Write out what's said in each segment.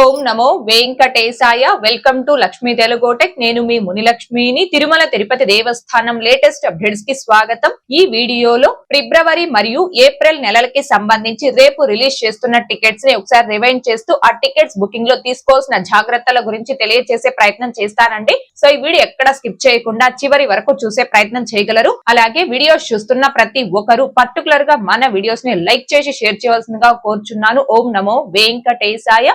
ఓం నమో వెంకటేశాయ. Welcome to Lakshmi Telugu Tech. నేను మీ మునిలక్ష్మిని. తిరుమల తిరుపతి దేవస్థానం లేటెస్ట్ అప్డేట్స్కి స్వాగతం. ఈ వీడియోలో ఫిబ్రవరి మరియు ఏప్రిల్ నెలలకి సంబంధించి రేపు రిలీజ్ చేస్తున్న టికెట్స్ని ఒకసారి రివైండ్ చేస్తూ ఆ టికెట్స్ బుకింగ్లో తీసుకోవాల్సిన జాగ్రత్తల గురించి తెలియజేసే ప్రయత్నం చేస్తానండి. సో ఈ వీడియో ఎక్కడ స్కిప్ చేయకుండా చివరి వరకు చూసే ప్రయత్నం చేయగలరు. అలాగే వీడియోస్ చూస్తున్న ప్రతి ఒక్కరు పర్టికులర్గా మన వీడియోస్ని లైక్ చేసి షేర్ చేయవలసిందిగా కోరుచున్నాను. ఓం నమో వెంకటేశాయ.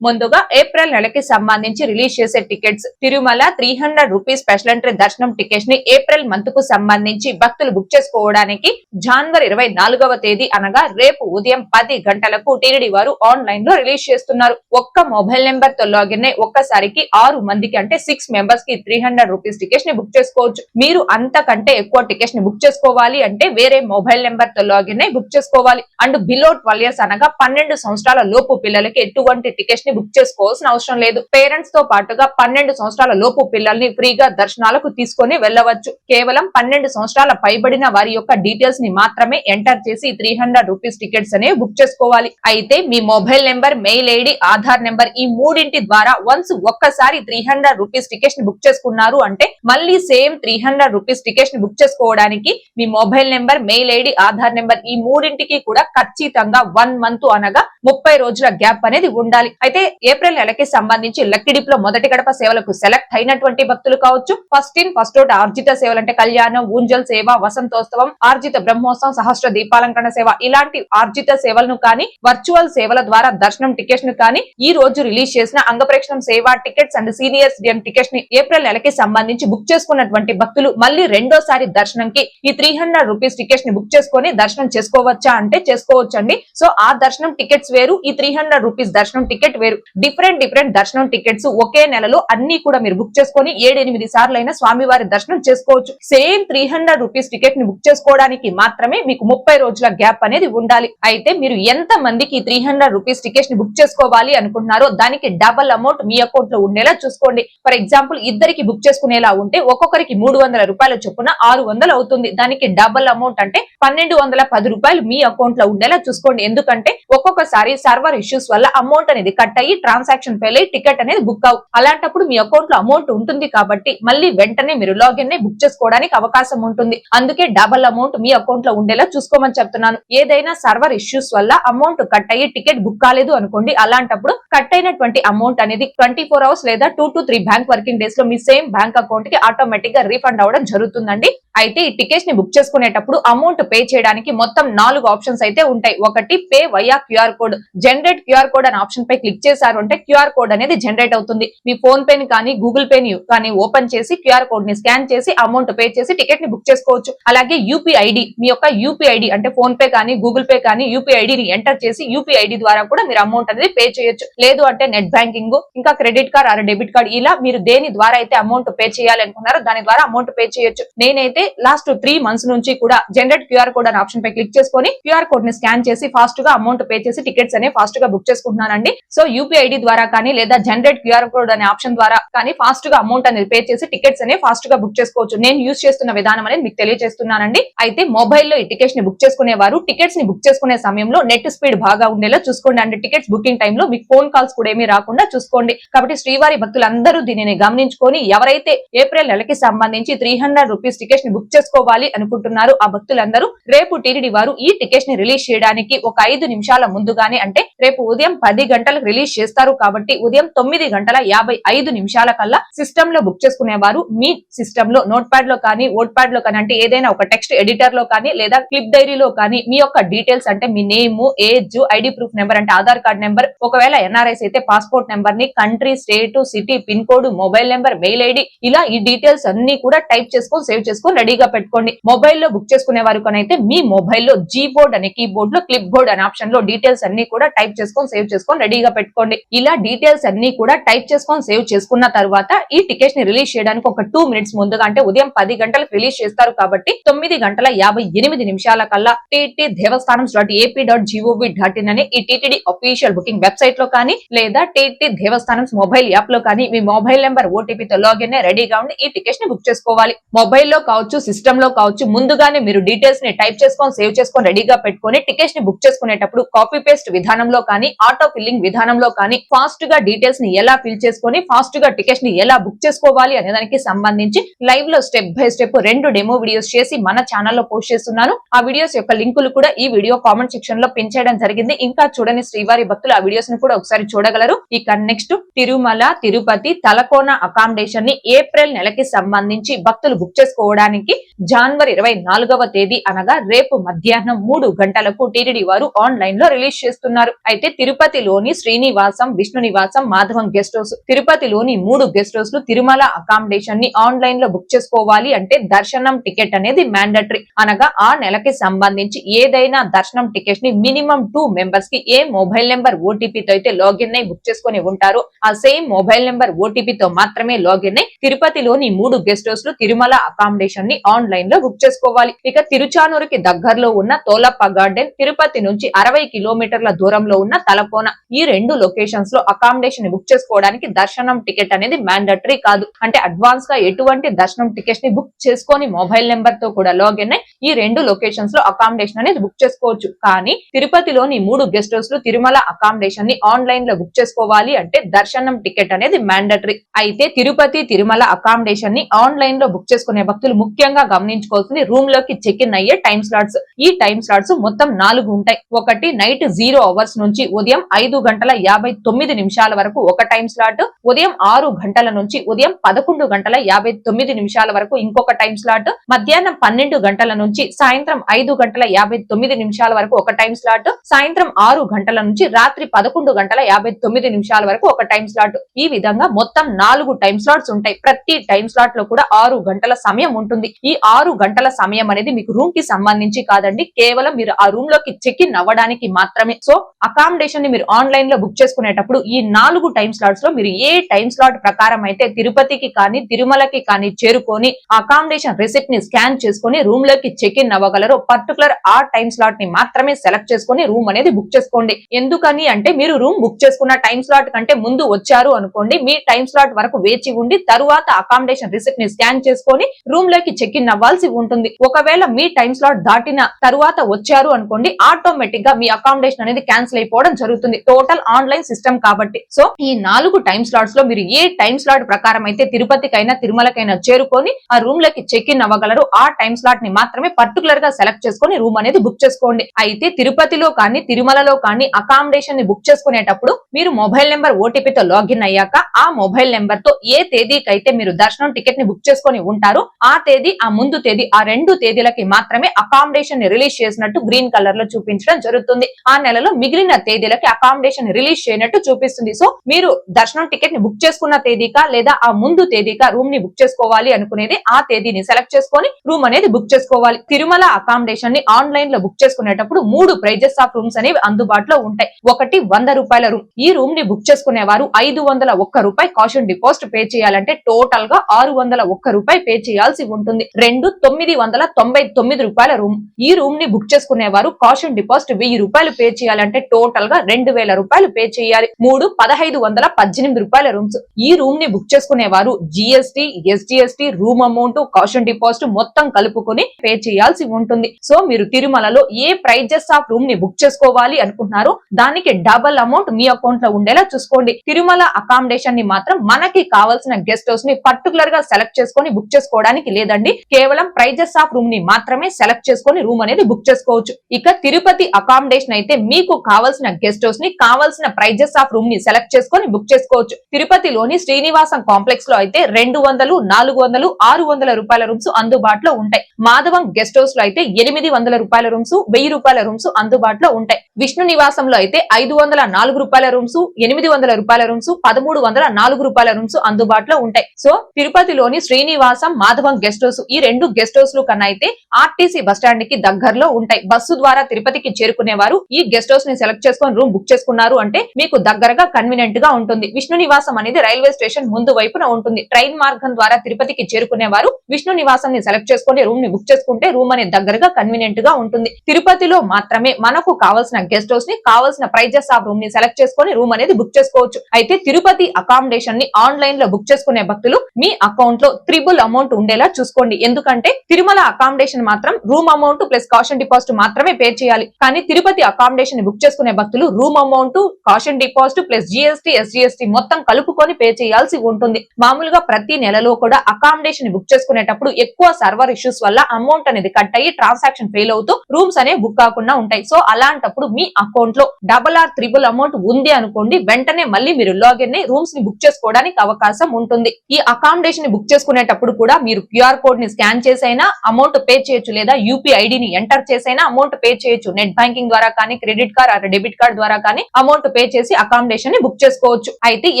ముందుగా ఏప్రిల్ నెలకి సంబంధించి రిలీజ్ చేసే tickets. Tirumala three hundred rupees special entry దర్శనం టికెట్స్ని ఏప్రిల్ మంత్కు సంబంధించి భక్తులు బుక్ చేసుకోవడానికి జాన్వరి ఇరవై నాలుగవ తేదీ అనగా రేపు ఉదయం పది గంటలకు టీడీ వారు ఆన్లైన్లో రిలీజ్ చేస్తున్నారు. ఒక్క మొబైల్ నెంబర్తో లాగిన్ అయి ఒక్కసారికి ఆరు మందికి అంటే సిక్స్ మెంబర్స్కి త్రీ హండ్రెడ్ రూపీస్ టికెట్స్ని బుక్ చేసుకోవచ్చు. మీరు అంతకంటే ఎక్కువ టికెట్స్ని బుక్ చేసుకోవాలి అంటే వేరే మొబైల్ నెంబర్తో లాగిన్ అయి బుక్ చేసుకోవాలి. అండ్ బిలో ట్వెల్వ్ ఇయర్స్ అనగా పన్నెండు సంవత్సరాల లోపు పిల్లలకి ఎటువంటి టికెట్స్ని బుక్ చేసుకోవాల్సిన అవసరం లేదు. పేరెంట్స్తో పాటుగా పన్నెండు సంవత్సరాల లోపు పిల్లల్ని ఫ్రీగా దర్శనాలకు తీసుకొని వెళ్ళవచ్చు. కేవలం పన్నెండు సంవత్సరాల పైబడిన వారి యొక్క డీటెయిల్స్ని మాత్రమే ఎంటర్ చేసి త్రీ హండ్రెడ్ రూపీస్ టికెట్స్ అనేవి బుక్ చేసుకోవాలి. అయితే మీ mobile number mail ID Aadhaar number ఈ మూడింటి ద్వారా వన్స్ ఒక్కసారి త్రీ హండ్రెడ్ రూపీస్ టికెట్స్ని బుక్ చేసుకున్నారు అంటే మళ్ళీ సేమ్ త్రీ హండ్రెడ్ రూపీస్ టికెట్స్ని బుక్ చేసుకోవడానికి మీ mobile number mail ID Aadhaar number ఈ మూడింటికి కూడా ఖచ్చితంగా వన్ మంత్ అనగా ముప్పై రోజుల గ్యాప్ అనేది ఉండాలి. అయితే ఏప్రిల్ నెలకి సంబంధించి లక్కీడిప్లో మొదటి గడప సేవలకు సెలెక్ట్ అయినటువంటి భక్తులు కావచ్చు. ఫస్ట్ ఇన్ ఫస్ట్ అవుట్ ఆర్జిత సేవలు అంటే కళ్యాణం ఊంజల్ సేవ వసంతోత్సవం ఆర్జిత బ్రహ్మోత్సవం సహస్ర దీపాలంకరణ సేవ. ఇలాంటి ఆర్జిత సేవలను కానీ వర్చువల్ సేవల ద్వారా దర్శనం టికెట్స్ను కానీ ఈ రోజు రిలీజ్ చేసిన అంగప్రేక్షణం సేవ టికెట్స్ అండ్ సీనియర్ సిటిజన్ టికెట్స్ని ఏప్రిల్ నెలకి సంబంధించి బుక్ చేసుకున్నటువంటి భక్తులు మళ్ళీ రెండోసారి దర్శనం కి ఈ త్రీ హండ్రెడ్ రూపీస్ టికెట్స్ని బుక్ చేసుకొని దర్శనం చేసుకోవచ్చా అంటే చేసుకోవచ్చండి. సో ఆ దర్శనం టికెట్స్ వేరు ఈ త్రీ హండ్రెడ్ రూపీస్ దర్శనం టికెట్ వేరు. డిఫరెంట్ డిఫరెంట్ దర్శనం టికెట్స్ ఒకే నెలలో అన్ని కూడా మీరు బుక్ చేసుకొని ఏడెనిమిది సార్లు అయినా స్వామివారి దర్శనం చేసుకోవచ్చు. సేమ్ త్రీ హండ్రెడ్ రూపీస్ టికెట్ని బుక్ చేసుకోవడానికి మాత్రమే మీకు ముప్పై రోజుల గ్యాప్ అనేది ఉండాలి. అయితే మీరు ఎంత మందికి త్రీ హండ్రెడ్ రూపీస్ టికెట్ని బుక్ చేసుకోవాలి అనుకుంటున్నారో దానికి డబల్ అమౌంట్ మీ అకౌంట్లో ఉండేలా చూసుకోండి. ఫర్ ఎగ్జాంపుల్ ఇద్దరికి బుక్ చేసుకునేలా ఉంటే ఒక్కొక్కరికి మూడు వందల రూపాయల చొప్పున ఆరు వందలు అవుతుంది. దానికి డబల్ అమౌంట్ అంటే పన్నెండు వందల పది రూపాయలు మీ అకౌంట్లో ఉండేలా చూసుకోండి. ఎందుకంటే ఒక్కొక్కసారి సర్వర్ ఇష్యూస్ వల్ల అమౌంట్ అనేది కట్ అయ్యి ట్రాన్సాక్షన్ ఫెయిల్ అయ్యి టికెట్ అనేది బుక్ అవు అలాంటప్పుడు మీ అకౌంట్లో అమౌంట్ ఉంటుంది కాబట్టి మళ్ళీ వెంటనే మీరు లాగిన్ని బుక్ చేసుకోవడానికి అవకాశం ఉంటుంది. అందుకే డబల్ అమౌంట్ మీ అకౌంట్లో ఉండేలా చూసుకోమని చెప్తున్నాను. ఏదైనా సర్వర్ ఇష్యూస్ వల్ల అమౌంట్ కట్ అయ్యి టికెట్ బుక్ కాలేదు అనుకోండి అలాంటప్పుడు కట్ అయినటువంటి అమౌంట్ అనేది ట్వంటీ ఫోర్ అవర్స్ లేదా two to three bank working డేస్లో మీ సేమ్ బ్యాంక్ అకౌంట్కి ఆటోమేటిక్గా రీఫండ్ అవడం జరుగుతుందండి. అయితే ఈ టికెట్స్ని బుక్ చేసుకునేటప్పుడు అమౌంట్ పే చేయడానికి మొత్తం నాలుగు ఆప్షన్స్ అయితే ఉంటాయి. ఒకటి pay via QR code generate QR code అనే ఆప్షన్ పై క్లిక్ చేశారు ఉంటే క్యూఆర్ కోడ్ అనేది జనరేట్ అవుతుంది. మీ ఫోన్ పే ని కానీ గూగుల్ పే ని కానీ ఓపెన్ చేసి క్యూఆర్ కోడ్ని స్కాన్ చేసి అమౌంట్ పే చేసి టికెట్ని బుక్ చేసుకోవచ్చు. అలాగే యూపీఐడి మీ యొక్క యూపీఐడి అంటే ఫోన్ పే కానీ గూగుల్ పే కానీ యూపీఐడి ని ఎంటర్ చేసి యూపీఐడి ద్వారా కూడా మీరు అమౌంట్ అనేది పే చేయొచ్చు. లేదు అంటే నెట్ బ్యాంకింగ్ ఇంకా credit card or debit card ఇలా మీరు దేని ద్వారా అయితే అమౌంట్ పే చేయాలనుకున్నారో దాని ద్వారా అమౌంట్ పే చేయొచ్చు. నేనైతే లాస్ట్ త్రీ మంత్స్ నుంచి కూడా జనరేట్ క్యూఆర్ కోడ్ అనే ఆప్షన్ పై క్లిక్ చేసుకొని క్యూఆర్ కోడ్ని స్కాన్ చేసి ఫాస్ట్గా అమౌంట్ పే చేసి టికెట్స్ అనేవి ఫాస్ట్గా బుక్ చేసుకుంటున్నానండి. సో యూపీఐడి ద్వారా కానీ లేదా జనరేట్ క్యూఆర్ కోడ్ అనే ఆప్షన్ ద్వారా కానీ ఫాస్ట్గా అమౌంట్ అనేది పే చేసి టికెట్స్ అనేవి ఫాస్ట్గా బుక్ చేసుకోవచ్చు. నేను యూజ్ చేస్తున్న విధానం అనేది మీకు తెలియజేస్తున్నానండి అయితే మొబైల్లో ఈ టికెట్స్ని బుక్ చేసుకునే వారు టికెట్స్ని బుక్ చేసుకునే సమయంలో నెట్ స్పీడ్ బాగా ఉండేలా చూసుకోండి. అంటే టికెట్స్ బుకింగ్ టైంలో మీకు ఫోన్ కాల్స్ కూడా ఏమీ రాకుండా చూసుకోండి. కాబట్టి శ్రీవారి భక్తులందరూ దీనిని గమనించుకొని ఎవరైతే ఏప్రిల్ నెలకి సంబంధించి త్రీ హండ్రెడ్ రూపీస్ టికెట్స్ని బుక్ చేసుకోవాలి అనుకుంటున్నారు ఆ భక్తులందరూ రేపు టీడీడీ వారు ఈ టికెట్స్ని రిలీజ్ చేయడానికి ఒక ఐదు నిమిషాల ముందుగానే అంటే రేపు ఉదయం పది గంటలకు రిలీజ్ చేసి చేస్తారు. కాబట్టి ఉదయం తొమ్మిది గంటల యాభై ఐదు నిమిషాల కల్లా సిస్టమ్లో బుక్ చేసుకునేవారు. మీ సిస్టమ్లో నోట్ ప్యాడ్లో కానీ ఓట్ ప్యాడ్లో కానీ అంటే ఏదైనా ఒక టెక్స్ట్ ఎడిటర్లో కానీ లేదా క్లిప్ డైరీలో కానీ మీ యొక్క డీటెయిల్స్ అంటే మీ name age ID proof number అంటే ఆధార్ కార్డ్ నెంబర్ ఒకవేళ ఎన్ఆర్ఐస్ అయితే పాస్పోర్ట్ నెంబర్ని country state city pin code mobile number mail ID ఇలా ఈ డీటెయిల్స్ అన్ని కూడా టైప్ చేసుకొని సేవ్ చేసుకొని రెడీగా పెట్టుకోండి. మొబైల్లో బుక్ చేసుకునే వారు కనైతే మీ మొబైల్లో జీ బోర్డ్ అనే కీబోర్డ్లో క్లిప్ బోర్డ్ అనే ఆప్షన్లో డీటెయిల్స్ అన్ని కూడా టైప్ చేసుకొని సేవ్ చేసుకొని రెడీగా పెట్టుకోండి. ఇలా డీటెయిల్స్ అన్ని కూడా టైప్ చేసుకొని సేవ్ చేసుకున్న తర్వాత ఈ టికెట్స్ని రిలీజ్ చేయడానికి ఒక టూ మినిట్స్ ముందుగా అంటే ఉదయం పది గంటలకు రిలీజ్ చేస్తారు కాబట్టి తొమ్మిది గంటల యాభై ఎనిమిది నిమిషాల కల్లా TT Devasthanam dot AP dot gov dot in అనే ఈ టీటీడీ అఫీషియల్ బుకింగ్ వెబ్సైట్లో కానీ లేదా టీటీ దేవస్థానం మొబైల్ యాప్లో కానీ మీ మొబైల్ నెంబర్ ఓటీపీ తో లాగిన్ రెడీగా ఉండి ఈ టికెట్స్ని బుక్ చేసుకోవాలి. మొబైల్లో కావచ్చు సిస్టమ్లో కావచ్చు ముందుగానే మీరు డీటెయిల్స్ని టైప్ చేసుకొని సేవ్ చేసుకొని రెడీగా పెట్టుకొని టికెట్స్ని బుక్ చేసుకునేటప్పుడు కాపీ పేస్ట్ విధానంలో కానీ ఆటో ఫిల్లింగ్ విధానంలో కానీ కానీ ఫాస్ట్గా డీటెయిల్స్ని ఎలా ఫిల్ చేసుకొని ఫాస్ట్గా టికెట్స్ని ఎలా బుక్ చేసుకోవాలి అనే దానికి సంబంధించి లైవ్లో స్టెప్ బై స్టెప్ రెండు డెమో వీడియోస్ చేసి మన ఛానల్లో పోస్ట్ చేస్తున్నాను. ఆ వీడియోస్ యొక్క లింకులు కూడా ఈ వీడియో కామెంట్ సెక్షన్లో పిన్ చేయడం జరిగింది. ఇంకా చూడని శ్రీవారి భక్తులు ఆ వీడియోస్ని కూడా ఒకసారి చూడగలరు. ఇక నెక్స్ట్ తిరుమల తిరుపతి తలకోన అకామిడేషన్ని ఏప్రిల్ నెలకి సంబంధించి భక్తులు బుక్ చేసుకోవడానికి జనవరి ఇరవై నాలుగవ తేదీ అనగా రేపు మధ్యాహ్నం మూడు గంటలకు టీటీడీ వారు ఆన్లైన్లో రిలీజ్ చేస్తున్నారు. అయితే తిరుపతిలోని శ్రీనివాస విష్ణు నివాసం మాధవం గెస్ట్ హౌస్ తిరుపతిలోని మూడు గెస్ట్ హౌస్లు తిరుమల అకామిడేషన్ని ఆన్లైన్లో బుక్ చేసుకోవాలి అంటే దర్శనం టికెట్ అనేది మ్యాండటరీ అనగా ఆ నెలకి సంబంధించి ఏదైనా దర్శనం టికెట్ని మినిమం టూ మెంబర్స్కి ఏ మొబైల్ నెంబర్ ఓటీపీ తో అయితే లాగిన్ అయి బుక్ చేసుకుని ఉంటారో ఆ సేమ్ మొబైల్ నెంబర్ ఓటీపీ తో మాత్రమే లాగిన్ అయి తిరుపతిలోని మూడు గెస్ట్ హౌస్లు తిరుమల అకామిడేషన్ని ఆన్లైన్లో బుక్ చేసుకోవాలి. ఇక తిరుచానూరుకి దగ్గరలో ఉన్న తోలప్ప గార్డెన్ తిరుపతి నుంచి అరవై కిలోమీటర్ల దూరంలో ఉన్న తలకోన. ఈ రెండు లొకేషన్ లొకేషన్స్లో అకామిడేషన్ బుక్ చేసుకోవడానికి దర్శనం టికెట్ అనేది మ్యాండటరీ కాదు. అంటే అడ్వాన్స్గా ఎటువంటి దర్శనం టికెట్స్ని బుక్ చేసుకొని మొబైల్ నెంబర్తో కూడా లాగిన్ అయి ఈ రెండు లొకేషన్స్లో అకామిడేషన్ అనేది బుక్ చేసుకోవచ్చు. కానీ తిరుపతిలోని మూడు గెస్ట్ హౌస్లు తిరుమల అకామిడేషన్ని ఆన్లైన్లో బుక్ చేసుకోవాలి అంటే దర్శనం టికెట్ అనేది మ్యాండటరీ అయితే తిరుపతి తిరుమల అకామిడేషన్ని ఆన్లైన్లో బుక్ చేసుకునే భక్తులు ముఖ్యంగా గమనించుకోవాల్సింది రూమ్లోకి చెక్ ఇన్ అయ్యే టైం స్లాట్స్ ఈ టైం స్లాట్స్ మొత్తం నాలుగు ఉంటాయి. ఒకటి నైట్ జీరో అవర్స్ నుంచి ఉదయం ఐదు గంటల యాభై తొమ్మిది నిమిషాల వరకు ఒక టైం స్లాట్ ఉదయం ఆరు గంటల నుంచి ఉదయం పదకొండు గంటల యాభై తొమ్మిది నిమిషాల వరకు ఇంకొక టైం స్లాట్ మధ్యాహ్నం పన్నెండు గంటల నుంచి సాయంత్రం ఐదు గంటల యాభై తొమ్మిది నిమిషాల వరకు ఒక టైం స్లాట్ సాయంత్రం ఆరు గంటల నుంచి రాత్రి పదకొండు గంటల యాభై తొమ్మిది నిమిషాల వరకు ఒక టైం స్లాట్ ఈ విధంగా మొత్తం నాలుగు టైం స్లాట్స్ ఉంటాయి. ప్రతి టైం స్లాట్లో కూడా ఆరు గంటల సమయం ఉంటుంది. ఈ ఆరు గంటల సమయం అనేది మీకు రూమ్కి సంబంధించి కాదండి. కేవలం మీరు ఆ రూమ్లోకి చెక్ ఇన్ అవ్వడానికి మాత్రమే. సో అకామిడేషన్ని మీరు ఆన్లైన్లో బుక్ చేసుకునే చేసుకునేటప్పుడు ఈ నాలుగు టైం స్లాట్స్లో మీరు ఏ టైం స్లాట్ ప్రకారం అయితే తిరుపతికి కానీ తిరుమలకి కానీ చేరుకొని అకామిడేషన్ రిసిప్ట్ని స్కాన్ చేసుకొని రూమ్లోకి చెక్ ఇన్ అవ్వగలరు పర్టికులర్ ఆ టైం స్లాట్ని మాత్రమే సెలెక్ట్ చేసుకొని రూమ్ అనేది బుక్ చేసుకోండి. ఎందుకని అంటే మీరు రూమ్ బుక్ చేసుకున్న టైం స్లాట్ కంటే ముందు వచ్చారు అనుకోండి మీ టైం స్లాట్ వరకు వేచి ఉండి తరువాత అకామిడేషన్ రిసిప్ట్ని స్కాన్ చేసుకొని రూమ్లోకి చెక్ ఇన్ అవ్వాల్సి ఉంటుంది. ఒకవేళ మీ టైం స్లాట్ దాటిన తరువాత వచ్చారు అనుకోండి ఆటోమేటిక్గా మీ అకామిడేషన్ అనేది క్యాన్సిల్ అయిపోవడం జరుగుతుంది. టోటల్ ఆన్లైన్ సిస్టమ్ కాబట్టి. సో ఈ నాలుగు టైం స్లాట్స్లో మీరు ఏ టైం స్లాట్ ప్రకారం అయితే తిరుపతికైనా తిరుమలకైనా చేరుకొని ఆ రూమ్ లకి చెక్ ఇన్ అవ్వగలరు ఆ టైం స్లాట్ని మాత్రమే పర్టికులర్గా సెలెక్ట్ చేసుకొని రూమ్ అనేది బుక్ చేసుకోండి. అయితే తిరుపతిలో కానీ తిరుమలలో కానీ అకామిడేషన్ని బుక్ చేసుకునేటప్పుడు మీరు మొబైల్ నెంబర్ ఓటీపీతో లాగిన్ అయ్యాక ఆ మొబైల్ నెంబర్తో ఏ తేదీకైతే మీరు దర్శనం టికెట్ని బుక్ చేసుకొని ఉంటారో ఆ తేదీ ఆ ముందు తేదీ ఆ రెండు తేదీలకి మాత్రమే అకామిడేషన్ని రిలీజ్ చేసినట్టు గ్రీన్ కలర్లో చూపించడం జరుగుతుంది. ఆ నెలలో మిగిలిన తేదీలకి అకామిడేషన్ రిలీజ్ రిలీజ్ అయినట్టు చూపిస్తుంది. సో మీరు దర్శనం టికెట్ని బుక్ చేసుకున్న తేదీక లేదా ఆ ముందు తేదీక రూమ్ని బుక్ చేసుకోవాలి అనుకునేది ఆ తేదీని సెలెక్ట్ చేసుకొని రూమ్ అనేది బుక్ చేసుకోవాలి. తిరుమల అకామిడేషన్ని ఆన్లైన్లో బుక్ చేసుకునేటప్పుడు మూడు ప్రైజెస్ ఆఫ్ రూమ్స్ అనేవి అందుబాటులో ఉంటాయి. ఒకటి వంద రూపాయల రూమ్. ఈ రూమ్ని బుక్ చేసుకునే వారు ఐదు వందల ఒక్క రూపాయి కాషన్ డిపాజిట్ పే చేయాలంటే టోటల్గా ఆరు వందల ఒక్క రూపాయి పే చేయాల్సి ఉంటుంది. రెండు తొమ్మిది వందల తొంభై తొమ్మిది రూపాయల రూమ్. ఈ రూమ్ని బుక్ చేసుకునే వారు కాషన్ డిపాజిట్ వెయ్యి రూపాయలు పే చేయాలంటే టోటల్గా రెండు వేల రూపాయలు పే చేయాలి. మూడు పదహైదు వందల పద్దెనిమిది రూపాయల రూమ్స్ ఈ రూమ్ని బుక్ చేసుకునే వారు GST SGST room amount caution deposit మొత్తం కలుపుకొని పే చేయాల్సి ఉంటుంది. సో మీరు తిరుమలలో ఏ ప్రైజెస్ ఆఫ్ రూమ్ని బుక్ చేసుకోవాలి అనుకుంటున్నారో దానికి డబల్ అమౌంట్ మీ అకౌంట్లో ఉండేలా చూసుకోండి. తిరుమల అకామిడేషన్ని మాత్రం మనకి కావాల్సిన గెస్ట్ హౌస్ని పర్టికులర్గా సెలెక్ట్ చేసుకొని బుక్ చేసుకోవడానికి లేదండి. కేవలం ప్రైజెస్ ఆఫ్ రూమ్ని మాత్రమే సెలెక్ట్ చేసుకొని రూమ్ అనేది బుక్ చేసుకోవచ్చు. ఇక తిరుపతి అకామిడేషన్ అయితే మీకు కావాల్సిన గెస్ట్ హౌస్ని కావాల్సిన ప్రైజెస్ ఆఫ్ రూమ్ని సెలెక్ట్ చేసుకొని బుక్ చేసుకోవచ్చు. తిరుపతిలోని శ్రీనివాసం కాంప్లెక్స్లో అయితే రెండు వందలు నాలుగు వందలు ఆరు వందల రూపాయల రూమ్స్ అందుబాటులో ఉంటాయి. మాధవం గెస్ట్ హౌస్లో అయితే ఎనిమిది వందల రూపాయల రూమ్స్ వెయ్యి రూపాయల రూమ్స్ అందుబాటులో ఉంటాయి. విష్ణు నివాసంలో అయితే ఐదు వందల నాలుగు రూపాయల రూమ్స్ ఎనిమిది వందల రూపాయల రూమ్స్ పదమూడు వందల నాలుగు రూపాయల రూమ్స్ అందుబాటులో ఉంటాయి. సో తిరుపతిలోని శ్రీనివాసం మాధవం గెస్ట్ హౌస్ ఈ రెండు గెస్ట్ హౌస్లు కన్నా అయితే ఆర్టీసీ బస్టాండ్కి దగ్గరలో ఉంటాయి. బస్సు ద్వారా తిరుపతికి చేరుకునే వారు ఈ గెస్ట్ హౌస్ని సెలెక్ట్ చేసుకొని రూమ్ బుక్ చేసుకున్నారు అంటే మీకు దగ్గరగా కన్వీనియంట్గా ఉంటుంది. విష్ణు నివాసం అనేది రైల్వే స్టేషన్ ముందు వైపున ఉంటుంది. ట్రైన్ మార్గం ద్వారా తిరుపతికి చేరుకునే వారు విష్ణు నివాసం ని సెలెక్ట్ చేసుకుని రూమ్ని బుక్ చేసుకుంటే రూమ్ అనేది దగ్గరగా కన్వీనియంట్గా ఉంటుంది. తిరుపతిలో మాత్రమే మనకు కావాల్సిన గెస్ట్ హౌస్ని కావాల్సిన ప్రైజెస్ ఆఫ్ రూమ్ని సెలెక్ట్ చేసుకొని రూమ్ అనేది బుక్ చేసుకోవచ్చు. అయితే తిరుపతి అకామిడేషన్ని ఆన్లైన్లో బుక్ చేసుకునే భక్తులు మీ అకౌంట్లో త్రిబుల్ అమౌంట్ ఉండేలా చూసుకోండి. ఎందుకంటే తిరుమల అకామిడేషన్ మాత్రం room amount plus caution deposit మాత్రమే పే చేయాలి. కానీ తిరుపతి అకామిడేషన్ బుక్ చేసుకునే భక్తులు room amount caution deposit plus GST SGST మొత్తం కలుపుకొని పే చేయాల్సి ఉంటుంది. మామూలుగా ప్రతి నెలలో కూడా అకామిడేషన్ బుక్ చేసుకునేటప్పుడు ఎక్కువ సర్వర్ ఇష్యూస్ వల్ల అమౌంట్ అనేది కట్ అయ్యి ట్రాన్సాక్షన్ ఫెయిల్ అవుతూ రూమ్స్ అనేవి బుక్ కాకుండా ఉంటాయి. సో అలాంటప్పుడు మీ అకౌంట్లో డబల్ ఆర్ త్రిబుల్ అమౌంట్ ఉంది అనుకోండి వెంటనే మళ్ళీ మీరు లాగిన్ రూమ్స్ని బుక్ చేసుకోవడానికి అవకాశం ఉంటుంది. ఈ అకామిడేషన్ని బుక్ చేసుకునేటప్పుడు కూడా మీరు క్యూఆర్ కోడ్ని స్కాన్ చేసైనా అమౌంట్ పే చేయొచ్చు. లేదా యూపీ ఐడిని ఎంటర్ చేసైనా అమౌంట్ పే చేయొచ్చు. నెట్ బ్యాంకింగ్ ద్వారా కానీ credit card or debit card ద్వారా కానీ అమౌంట్ పే చేసి అకామిడేషన్ని బుక్ చేసుకోవచ్చు. అయితే ఈ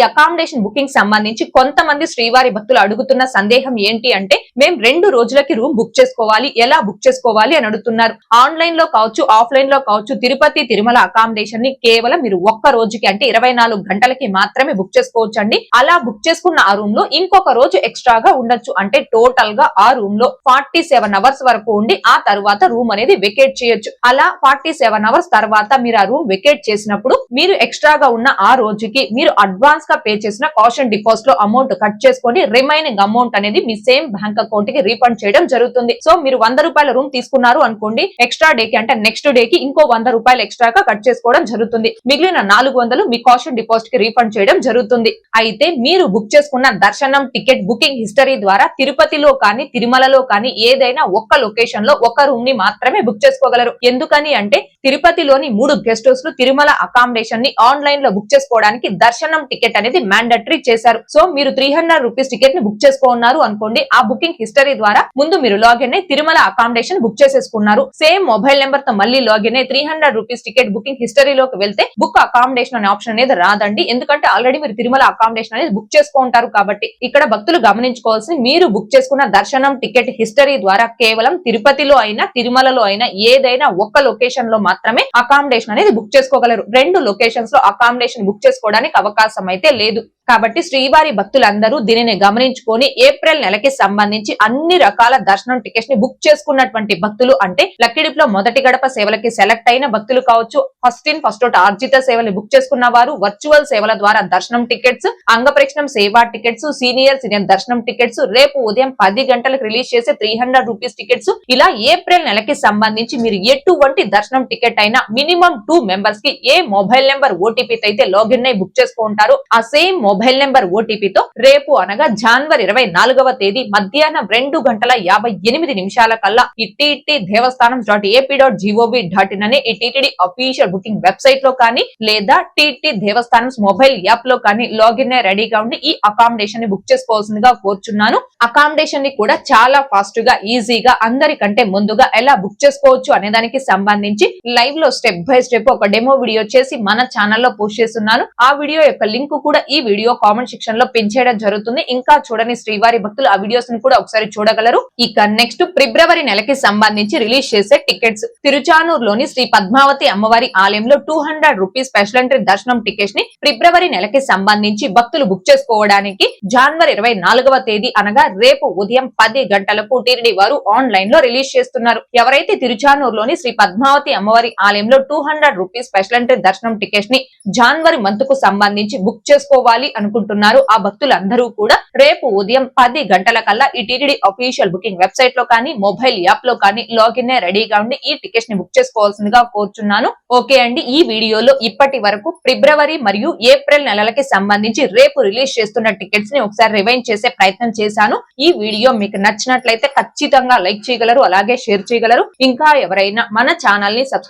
అకామిడేషన్ బుకింగ్ సంబంధించి కొంతమంది శ్రీవారి భక్తులు అడుగుతున్న సందేహం ఏంటి అంటే మేము రెండు రోజులకి రూమ్ బుక్ చేసుకోవాలి. ఎలా బుక్ చేసుకోవాలి? అని అడుగుతున్నారు. ఆన్లైన్లో కావచ్చు ఆఫ్లైన్లో కావచ్చు తిరుపతి తిరుమల అకామిడేషన్ని కేవలం మీరు ఒక్క రోజుకి అంటే ఇరవై గంటలకి మాత్రమే బుక్ చేసుకోవచ్చు అండి అలా బుక్ చేసుకున్న ఆ రూమ్లో ఇంకొక రోజు ఎక్స్ట్రాగా ఉండొచ్చు. అంటే టోటల్గా ఆ రూమ్లో ఫార్టీ సెవెన్ అవర్స్ వరకు ఉండి ఆ తర్వాత రూమ్ అనేది వెకేట్ చేయొచ్చు. అలా ఫార్టీ సెవెన్ అవర్స్ తర్వాత మీరు ఆ రూమ్ వెకేట్ చేసినప్పుడు మీరు ఎక్స్ట్రా ఎక్స్ట్రాగా ఉన్న ఆ రోజుకి మీరు అడ్వాన్స్గా పే చేసిన కాషన్ డిపాజిట్లో అమౌంట్ కట్ చేసుకొని రిమైనింగ్ అమౌంట్ అనేది మీ సేమ్ బ్యాంక్ అకౌంట్కి రీఫండ్ చేయడం జరుగుతుంది. సో మీరు వంద రూపాయల రూమ్ తీసుకున్నారు అనుకోండి ఎక్స్ట్రా డే కి అంటే నెక్స్ట్ డే కి ఇంకో వంద రూపాయలు ఎక్స్ట్రా గా కట్ చేసుకోవడం జరుగుతుంది. మిగిలిన నాలుగు వందలు మీ కాషన్ డిపాజిట్కి రీఫండ్ చేయడం జరుగుతుంది. అయితే మీరు బుక్ చేసుకున్న దర్శనం టికెట్ బుకింగ్ హిస్టరీ ద్వారా తిరుపతిలో కానీ తిరుమలలో కానీ ఏదైనా ఒక్క లొకేషన్లో ఒక రూమ్ని మాత్రమే బుక్ చేసుకోగలరు. ఎందుకని అంటే తిరుపతిలోని మూడు గెస్ట్ హౌస్లు తిరుమల అకామిడేషన్ని ఆన్లైన్లో బుక్ చేసుకోవడానికి దర్శనం టికెట్ అనేది మ్యాండటరీ చేశారు. సో మీరు త్రీ హండ్రెడ్ రూపీస్ టికెట్ని బుక్ చేసుకున్నారు అనుకోండి ఆ బుకింగ్ హిస్టరీ ద్వారా ముందు మీరు లాగిన్ అయి తిరుమల అకామిడేషన్ బుక్ చేసేసుకున్నారు. సేమ్ మొబైల్ నెంబర్తో మళ్ళీ లాగిన్ అయి three hundred rupees ticket booking హిస్టరీలోకి వెళ్తే బుక్ అకామిడేషన్ అనే ఆప్షన్ అనేది రాదండి. ఎందుకంటే ఆల్రెడీ మీరు తిరుమల అకామిడేషన్ అనేది బుక్ చేసుకుంటారు కాబట్టి ఇక్కడ భక్తులు గమనించుకోవాల్సి మీరు బుక్ చేసుకున్న దర్శనం టికెట్ హిస్టరీ ద్వారా కేవలం తిరుపతిలో అయినా తిరుమలలో అయినా ఏదైనా ఒక్క లొకేషన్లో మాత్రమే అకామిడేషన్ అనేది బుక్ చేసుకోగలరు. రెండు లొకేషన్స్లో అకామిడేషన్ బుక్ చేసుకోవడానికి అవకాశం అయితే లేదు. కాబట్టి శ్రీవారి భక్తులందరూ దీనిని గమనించుకొని ఏప్రిల్ నెలకి సంబంధించి అన్ని రకాల దర్శనం టికెట్స్ని బుక్ చేసుకున్నటువంటి భక్తులు అంటే లక్కిడిప్లో మొదటి గడప సేవలకి సెలెక్ట్ అయిన భక్తులు కావచ్చు ఫస్ట్ ఇన్ ఫస్ట్ అవుట్ ఆర్జిత సేవలు బుక్ చేసుకున్న వారు వర్చువల్ సేవల ద్వారా దర్శనం టికెట్స్ అంగప్రక్షణం సేవా టికెట్స్ సీనియర్ సీనియర్ దర్శనం టికెట్స్ రేపు ఉదయం పది గంటలకు రిలీజ్ చేసే త్రీ హండ్రెడ్ రూపీస్ టికెట్స్ ఇలా ఏప్రిల్ నెలకి సంబంధించి మీరు ఎటువంటి దర్శనం టికెట్ అయినా మినిమం టూ మెంబర్స్కి ఏ మొబైల్ నెంబర్ ఓటీపీ అయితే లాగిన్ అయి బుక్ చేసుకుంటారో ఆ సేమ్ మొబైల్ నెంబర్ ఓటీపీతో రేపు అనగా జనవరి ఇరవై నాలుగవ తేదీ మధ్యాహ్నం రెండు గంటల యాభై ఎనిమిది నిమిషాల కల్లా ఈ TT Devasthanam dot AP dot GOV dot in అనే ఈ టీటీడీ అఫీషియల్ బుకింగ్ వెబ్సైట్లో కానీ లేదా టీటీ దేవస్థానం మొబైల్ యాప్లో కానీ లాగిన్ అయి రెడీగా ఉండి ఈ అకామిడేషన్ని బుక్ చేసుకోవాల్సిందిగా కోరుచున్నాను. అకామిడేషన్ని కూడా చాలా ఫాస్ట్గా ఈజీగా అందరికంటే ముందుగా ఎలా బుక్ చేసుకోవచ్చు అనే దానికి సంబంధించి లైవ్లో స్టెప్ బై స్టెప్ ఒక డెమో వీడియో చేసి మన ఛానల్లో పోస్ట్ చేస్తున్నాను ఆ వీడియో యొక్క లింక్ కూడా ఈ వీడియో కామెంట్ సెక్షన్లో పెంచేయడం జరుగుతుంది. ఇంకా చూడని శ్రీవారి భక్తులు ఆ వీడియోస్ని కూడా ఒకసారి చూడగలరు. ఇక నెక్స్ట్ ఫిబ్రవరి నెలకి సంబంధించి రిలీజ్ చేసే టికెట్స్ తిరుచానూరులోని శ్రీ పద్మావతి అమ్మవారి ఆలయంలో two hundred rupees special entry దర్శనం టికెట్స్ని ఫిబ్రవరి నెలకి సంబంధించి భక్తులు బుక్ చేసుకోవడానికి జనవరి ఇరవై నాలుగవ తేదీ అనగా రేపు ఉదయం పది గంటలకు టీడీ వారు ఆన్లైన్లో రిలీజ్ చేస్తున్నారు. ఎవరైతే తిరుచానూరులోని శ్రీ పద్మావతి అమ్మవారి ఆలయంలో two hundred rupees special entry దర్శనం టికెట్స్ని జనవరి మంత్కు సంబంధించి బుక్ చేసుకోవాలి అనుకుంటున్నారు. ఆ భక్తులందరూ కూడా రేపు ఉదయం పది గంటల కల్లా ఈ టీటీడీ అఫీషియల్ బుకింగ్ వెబ్సైట్లో కానీ మొబైల్ యాప్లో కానీ లాగిన్ రెడీగా ఉండి ఈ టికెట్స్ని బుక్ చేసుకోవాల్సిందిగా కోరుచున్నాను. ఓకే అండి ఈ వీడియోలో ఇప్పటి వరకు ఫిబ్రవరి మరియు ఏప్రిల్ నెలలకి సంబంధించి రేపు రిలీజ్ చేస్తున్న టికెట్స్ని ఒకసారి రివైండ్ చేసే ప్రయత్నం చేశాను. ఈ వీడియో మీకు నచ్చినట్లయితే ఖచ్చితంగా లైక్ చేయగలరు అలాగే షేర్ చేయగలరు. ఇంకా ఎవరైనా మన ఛానల్ని సబ్స్క్రైబ్